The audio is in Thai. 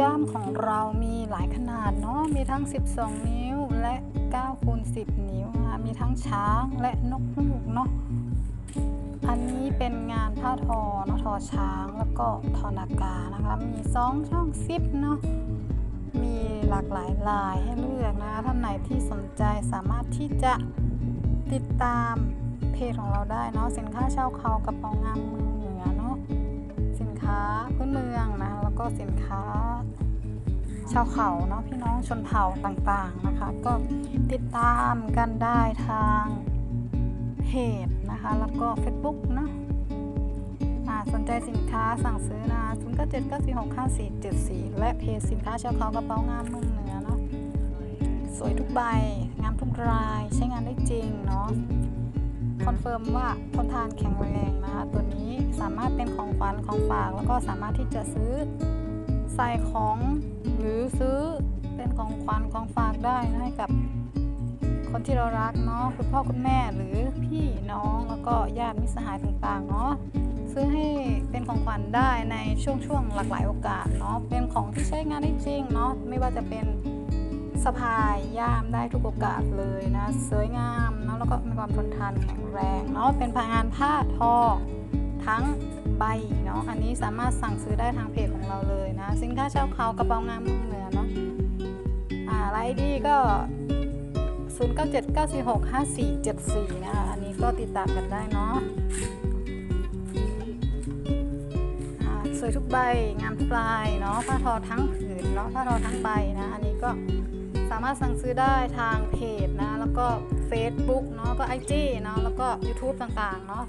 ย่ามของเรามีหลายขนาดเนาะ มีทั้ง 12 นิ้วและ9คูณ10 นิ้วนะคะมีทั้งช้างและนกฮูกเนาะ อันนี้เป็นงานผ้าทอเนาะทอช้างแล้วก็ทอนากานะคะ มีสองช่องซิปเนาะ มีหลากหลายลายให้เลือกนะ ท่านไหนที่สนใจสามารถที่จะติดตามเพจของเราได้เนาะ สินค้าชาวเขากระเป๋างามมือเหนือเนาะ สินค้าพื้นเมืองนะคะแล้วก็สินค้าาวเขาเนาะพี่น้องชนเผ่าต่างๆนะคะ ก็ติดตามกันได้ทางเพจนะคะ แล้วก็ Facebook เนาะสนใจสินค้าสั่งซื้อนะ0 9 7 9 4 6 5 4 7 4 และเพจสินค้าชาวเขากระเป๋างามเมืองเหนือเนาะสวยทุกใบ งามทุกราย ใช้งานได้จริงเนาะคอนเฟิร์มว่าทนทานแข็งแรงนะคะ ตัวนี้สามารถเป็นของขวัญของฝาก แล้วก็สามารถที่จะซื้อ ใส่ของหรือซื้อเป็นของขวัญของฝากได้นะให้กับคนที่เรารักเนาะคุณพ่อคุณแม่หรือพี่น้องแล้วก็ญาติมิตรสหายต่างๆเนาะซื้อให้เป็นของขวัญได้ในช่วงช่วงหลากหลายโอกาสเนาะเป็นของที่ใช้งานได้จริงเนาะไม่ว่าจะเป็นสะพายย่ามได้ทุกโอกาสเลยนะสวยงามเนาะแล้วก็มีความทนทานแข็งแรงเนาะเป็นพงานผ้าทอ ทั้งใบเนาะอันนี้สามารถสั่งซื้อได้ทางเพจของเราเลยนะ สินค้าเช่าเขากระเป๋างามเมืองเหนือเนาะอ่าไลน์ดีก็ 0979465474 นะคะอันนี้ก็ติดตามกันได้เนาะอ่าสวยทุกใบงามทุกลายเนาะผ้าทอทั้งผืนเนาะผ้าทอทั้งใบนะอันนี้ก็สามารถสั่งซื้อได้ทางเพจนะ แล้วก็ Facebook เนาะก็ IG เนาะแล้วก็ YouTube ต่างๆเนาะ